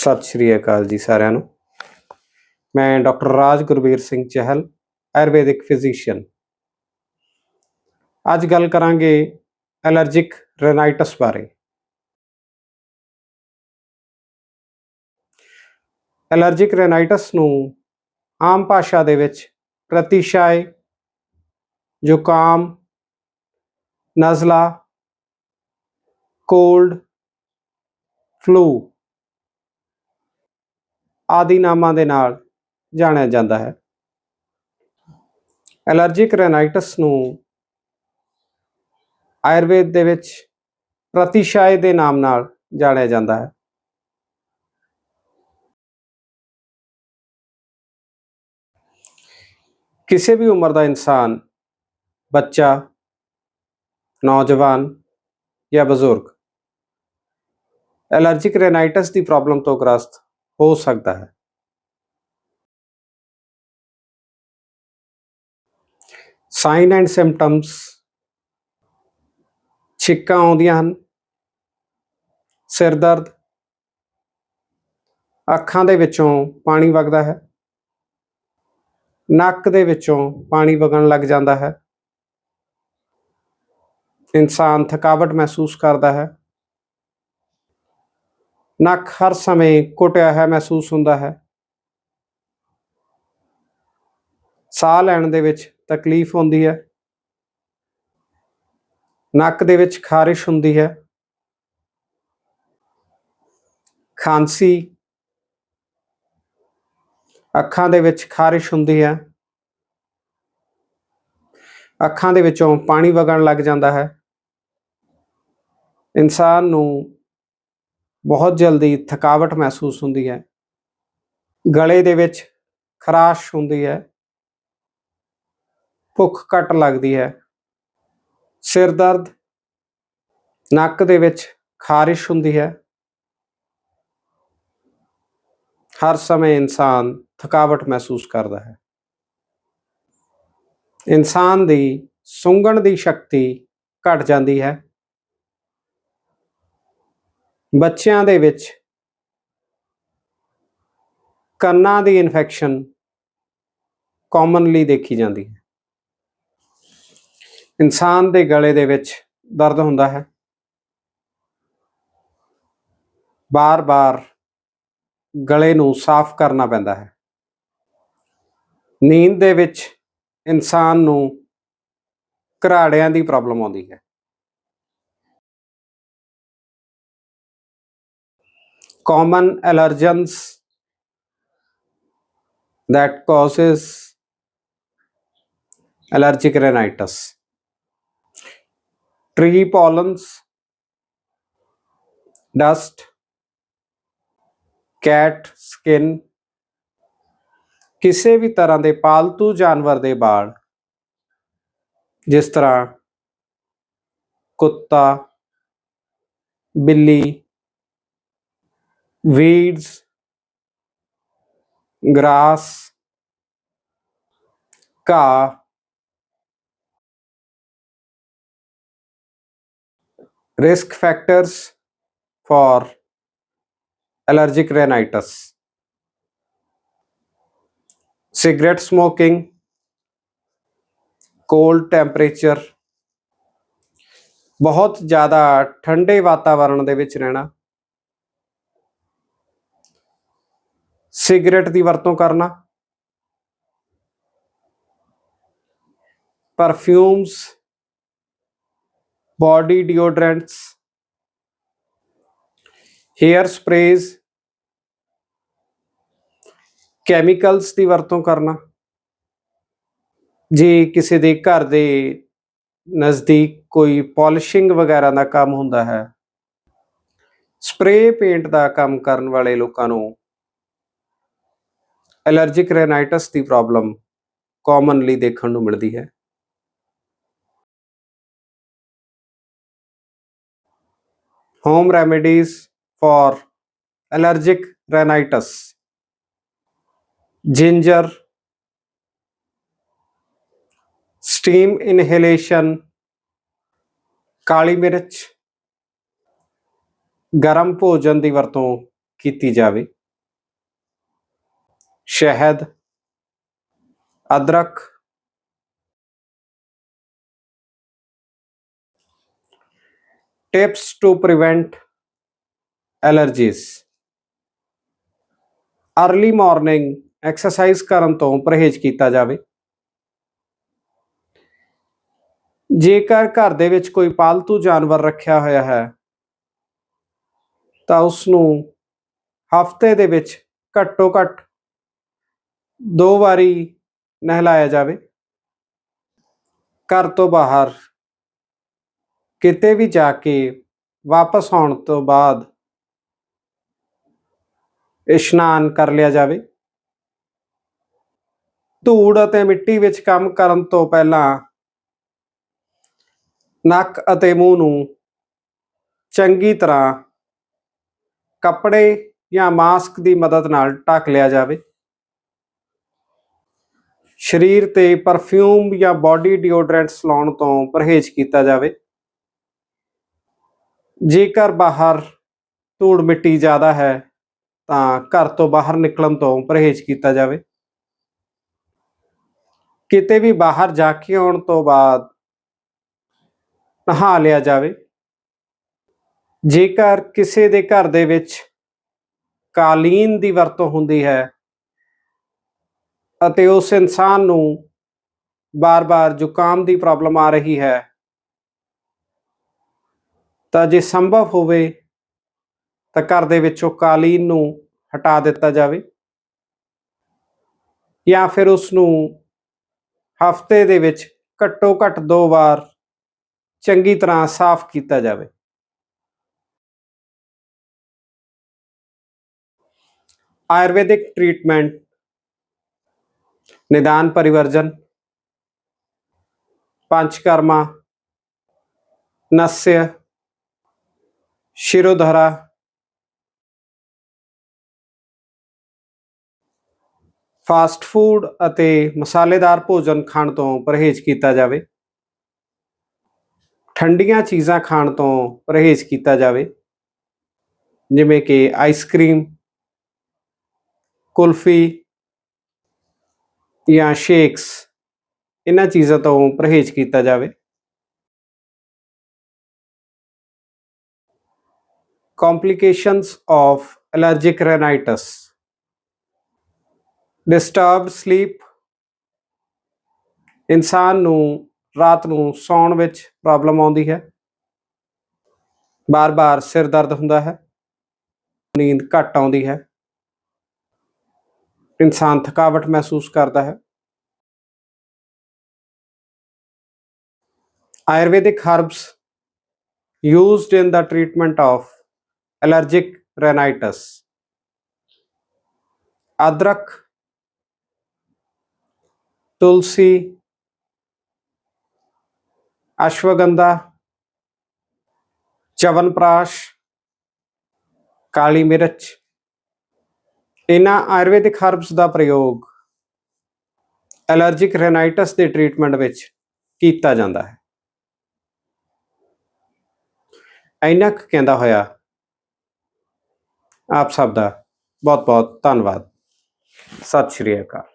ਸਤਿ ਸ਼੍ਰੀ ਅਕਾਲ ਜੀ ਸਾਰਿਆਂ ਨੂੰ। ਮੈਂ ਡਾਕਟਰ ਰਾਜ ਗੁਰਬੀਰ ਸਿੰਘ ਚਹਿਲ, ਆਯੁਰਵੈਦਿਕ ਫਿਜ਼ੀਸ਼ੀਅਨ। ਅੱਜ ਗੱਲ ਕਰਾਂਗੇ ਐਲਰਜਿਕ ਰੇਨਾਈਟਸ ਬਾਰੇ। ਐਲਰਜਿਕ ਰੇਨਾਈਟਸ ਨੂੰ ਆਮ ਭਾਸ਼ਾ ਦੇ ਵਿੱਚ ਪ੍ਰਤੀਸ਼ਾਏ ਜ਼ੁਕਾਮ, ਨਜ਼ਲਾ, ਕੋਲਡ, ਫਲੂ ਆਦਿ ਨਾਮਾਂ ਦੇ ਨਾਲ ਜਾਣਿਆ ਜਾਂਦਾ ਹੈ। ਐਲਰਜਿਕ ਰੈਨਾਈਟਸ ਨੂੰ ਆਯੁਰਵੇਦ ਦੇ ਵਿੱਚ ਪ੍ਰਤੀਸ਼ਾਏ ਦੇ ਨਾਮ ਨਾਲ ਜਾਣਿਆ ਜਾਂਦਾ ਹੈ। ਕਿਸੇ ਵੀ ਉਮਰ ਦਾ ਇਨਸਾਨ, ਬੱਚਾ, ਨੌਜਵਾਨ ਜਾਂ ਬਜ਼ੁਰਗ, ਐਲਰਜਿਕ ਰੇਨਾਈਟਸ ਦੀ ਪ੍ਰੋਬਲਮ ਤੋਂ ਗ੍ਰਸਤ ਹੋ ਸਕਦਾ ਹੈ। ਸਾਈਨ ਐਂਡ ਸਿੰਪਟਮਸ ਛਿੱਕਾਂ ਆਉਂਦੀਆਂ ਹਨ। ਸਿਰ ਦਰਦ ਅੱਖਾਂ ਦੇ ਵਿੱਚੋਂ ਪਾਣੀ ਵਗਦਾ ਹੈ। ਨੱਕ ਦੇ ਵਿੱਚੋਂ ਪਾਣੀ ਵਗਣ ਲੱਗ ਜਾਂਦਾ ਹੈ। ਇਨਸਾਨ ਥਕਾਵਟ ਮਹਿਸੂਸ ਕਰਦਾ ਹੈ। ਨੱਕ ਹਰ ਸਮੇਂ ਘੁਟਿਆ ਹੈ, ਮਹਿਸੂਸ ਹੁੰਦਾ ਹੈ। ਸਾਹ ਲੈਣ ਦੇ ਵਿੱਚ ਤਕਲੀਫ ਹੁੰਦੀ ਹੈ। ਨੱਕ ਦੇ ਵਿੱਚ ਖਾਰਿਸ਼ ਹੁੰਦੀ ਹੈ। ਖਾਂਸੀ, ਅੱਖਾਂ ਦੇ ਵਿੱਚ ਖਾਰਿਸ਼ ਹੁੰਦੀ ਹੈ। ਅੱਖਾਂ ਦੇ ਵਿੱਚੋਂ ਪਾਣੀ ਵਗਣ ਲੱਗ ਜਾਂਦਾ ਹੈ। ਇਨਸਾਨ ਨੂੰ ਬਹੁਤ ਜਲਦੀ ਥਕਾਵਟ ਮਹਿਸੂਸ ਹੁੰਦੀ ਹੈ। ਗਲੇ ਦੇ ਵਿੱਚ ਖਰਾਸ਼ ਹੁੰਦੀ ਹੈ। ਭੁੱਖ ਘੱਟ ਲੱਗਦੀ ਹੈ। ਸਿਰ ਦਰਦ, ਨੱਕ ਦੇ ਵਿੱਚ ਖਾਰਿਸ਼ ਹੁੰਦੀ ਹੈ। ਹਰ ਸਮੇਂ ਇਨਸਾਨ ਥਕਾਵਟ ਮਹਿਸੂਸ ਕਰਦਾ ਹੈ। ਇਨਸਾਨ ਦੀ ਸੁੰਘਣ ਦੀ ਸ਼ਕਤੀ ਘਟ ਜਾਂਦੀ ਹੈ। ਬੱਚਿਆਂ ਦੇ ਵਿੱਚ ਕੰਨਾਂ ਦੀ ਇਨਫੈਕਸ਼ਨ ਕਾਮਨਲੀ ਦੇਖੀ ਜਾਂਦੀ ਹੈ। ਇਨਸਾਨ ਦੇ ਗਲੇ ਦੇ ਵਿੱਚ ਦਰਦ ਹੁੰਦਾ ਹੈ। ਬਾਰ-ਬਾਰ ਗਲੇ ਨੂੰ ਸਾਫ਼ ਕਰਨਾ ਪੈਂਦਾ ਹੈ। ਨੀਂਦ ਦੇ ਵਿੱਚ ਇਨਸਾਨ ਨੂੰ ਘਰਾੜਿਆਂ ਦੀ ਪ੍ਰੋਬਲਮ ਆਉਂਦੀ ਹੈ। Common allergens that causes allergic rhinitis tree pollens dust cat skin ਕਿਸੇ ਵੀ ਤਰ੍ਹਾਂ ਦੇ ਪਾਲਤੂ ਜਾਨਵਰ ਦੇ ਵਾਲ ਜਿਸ ਤਰ੍ਹਾਂ ਕੁੱਤਾ ਬਿੱਲੀ weeds grass ਘਾਹ risk factors for allergic rhinitis cigarette smoking cold temperature ਬਹੁਤ ਜ਼ਿਆਦਾ ਠੰਡੇ ਵਾਤਾਵਰਣ ਦੇ ਵਿੱਚ ਰਹਿਣਾ ਸਿਗਰਟ ਦੀ ਵਰਤੋਂ ਕਰਨਾ। Perfumes body deodorants hair sprays chemicals ਦੀ ਵਰਤੋਂ ਕਰਨਾ। ਜੇ ਕਿਸੇ ਦੇ ਘਰ ਦੇ ਨਜ਼ਦੀਕ ਕੋਈ ਪਾਲਿਸ਼ਿੰਗ ਵਗੈਰਾ ਦਾ ਕੰਮ ਹੁੰਦਾ ਹੈ ਸਪਰੇ ਪੇਂਟ ਦਾ ਕੰਮ ਕਰਨ ਵਾਲੇ ਲੋਕਾਂ ਨੂੰ ਐਲਰਜਿਕ ਰੇਨਾਈਟਸ ਦੀ ਪ੍ਰੋਬਲਮ ਕਾਮਨਲੀ ਦੇਖਣ ਨੂੰ ਮਿਲਦੀ ਹੈ। Home remedies for allergic rhinitis ginger steam inhalation ਕਾਲੀ ਮਿਰਚ। ਗਰਮ ਭੋਜਨ ਦੀ ਵਰਤੋਂ ਕੀਤੀ ਜਾਵੇ। ਸ਼ਹਿਦ, ਅਦਰਕ tips to prevent allergies early morning exercise ਕਰਨ ਤੋਂ ਪਰਹੇਜ਼ ਕੀਤਾ ਜਾਵੇ। ਜੇਕਰ ਘਰ ਦੇ ਵਿੱਚ ਕੋਈ ਪਾਲਤੂ ਜਾਨਵਰ ਰੱਖਿਆ ਹੋਇਆ ਹੈ, ਤਾਂ ਉਸ ਨੂੰ ਹਫ਼ਤੇ ਦੇ ਵਿੱਚ ਘੱਟੋ ਘੱਟ ਦੋ ਵਾਰੀ ਨਹਿਲਾਇਆ ਜਾਵੇ। ਘਰ ਤੋਂ ਬਾਹਰ, ਕਿਤੇ ਵੀ ਜਾ ਕੇ ਵਾਪਸ ਆਉਣ ਤੋਂ ਬਾਅਦ ਇਸ਼ਨਾਨ ਕਰ ਲਿਆ ਜਾਵੇ। ਧੂੜ ਅਤੇ ਮਿੱਟੀ ਵਿੱਚ ਕੰਮ ਕਰਨ ਤੋਂ ਪਹਿਲਾਂ ਨੱਕ ਅਤੇ ਮੂੰਹ ਨੂੰ ਚੰਗੀ ਤਰ੍ਹਾਂ ਕੱਪੜੇ ਜਾਂ ਮਾਸਕ ਦੀ ਮਦਦ ਨਾਲ ਢੱਕ ਲਿਆ ਜਾਵੇ। ਸਰੀਰ ਤੇ ਪਰਫਿਊਮ ਜਾਂ ਬਾਡੀ ਡਿਓਡੋਰੈਂਟਸ ਲਾਉਣ ਤੋਂ ਪਰਹੇਜ਼ ਕੀਤਾ ਜਾਵੇ। ਜੇਕਰ ਬਾਹਰ ਧੂੜ ਮਿੱਟੀ ਜ਼ਿਆਦਾ ਹੈ, ਤਾਂ ਘਰ ਤੋਂ ਬਾਹਰ ਨਿਕਲਣ ਤੋਂ ਪਰਹੇਜ਼ ਕੀਤਾ ਜਾਵੇ। ਕਿਤੇ ਵੀ ਬਾਹਰ ਜਾ ਕੇ ਆਉਣ ਤੋਂ ਬਾਅਦ ਨਹਾ ਲਿਆ ਜਾਵੇ। ਜੇਕਰ ਕਿਸੇ ਦੇ ਘਰ ਦੇ ਵਿੱਚ ਕਾਲੀਨ ਦੀ ਵਰਤੋਂ ਹੁੰਦੀ ਹੈ ਅਤੇ ਉਸ ਇਨਸਾਨ ਨੂੰ ਬਾਰ-ਬਾਰ ਜ਼ੁਕਾਮ ਦੀ ਪ੍ਰੋਬਲਮ ਆ ਰਹੀ ਹੈ। ਤਾਂ ਜੇ ਸੰਭਵ ਹੋਵੇ, ਤਾਂ ਘਰ ਦੇ ਵਿੱਚੋਂ ਕਾਲੀਨ ਨੂੰ ਹਟਾ ਦਿੱਤਾ ਜਾਵੇ ਜਾਂ ਫਿਰ ਉਸ ਨੂੰ ਹਫ਼ਤੇ ਦੇ ਵਿੱਚ ਘੱਟੋ ਘੱਟ ਦੋ ਵਾਰ ਚੰਗੀ ਤਰ੍ਹਾਂ ਸਾਫ਼ ਕੀਤਾ ਜਾਵੇ। ਆਯੁਰਵੈਦਿਕ ਟ੍ਰੀਟਮੈਂਟ ਨਿਦਾਨ ਪਰਿਵਰਜਨ ਪੰਚਕਰਮਾ ਨस्य ਸ਼ਿਰੋਧਰਾ, ਫਾਸਟ ਫੂਡ ਅਤੇ ਮਸਾਲੇਦਾਰ ਭੋਜਨ ਖਾਣ ਤੋਂ ਪਰਹੇਜ਼ ਕੀਤਾ ਜਾਵੇ। ਠੰਡੀਆਂ ਚੀਜ਼ਾਂ ਖਾਣ ਤੋਂ ਪਰਹੇਜ਼ ਕੀਤਾ ਜਾਵੇ। ਜਿਵੇਂ ਕਿ ਆਈਸਕ੍ਰੀਮ ਕੁਲਫੀ ਜਾਂ ਸ਼ੇਕਸ ਇਹਨਾਂ ਚੀਜ਼ਾਂ ਤੋਂ ਪਰਹੇਜ਼ ਕੀਤਾ ਜਾਵੇ। complications of allergic rhinitis disturbed sleep, ਇਨਸਾਨ ਨੂੰ ਰਾਤ ਨੂੰ ਸੌਣ ਵਿੱਚ ਪ੍ਰੋਬਲਮ ਆਉਂਦੀ ਹੈ। ਬਾਰ-ਬਾਰ ਸਿਰ ਦਰਦ ਹੁੰਦਾ ਹੈ, ਨੀਂਦ ਘੱਟ ਆਉਂਦੀ ਹੈ। इंसान थकावट महसूस करता है। Ayurvedic herbs used in the treatment of allergic rhinitis. Adrak, tulsi, ashwagandha chyawanprash काली मिर्च। ਇਹਨਾਂ ਆਯੁਰਵੈਦਿਕ ਹਰਬਸ ਦਾ ਪ੍ਰਯੋਗ ਐਲਰਜਿਕ ਰੈਨਾਈਟਸ ਦੇ ਟ੍ਰੀਟਮੈਂਟ ਵਿੱਚ ਕੀਤਾ ਜਾਂਦਾ ਹੈ। ਇੰਨਾ ਕੁ ਕਹਿੰਦਾ ਹੋਇਆ, ਆਪ ਸਭ ਦਾ ਬਹੁਤ ਬਹੁਤ ਧੰਨਵਾਦ। ਸਤਿ ਸ਼੍ਰੀ ਅਕਾਲ।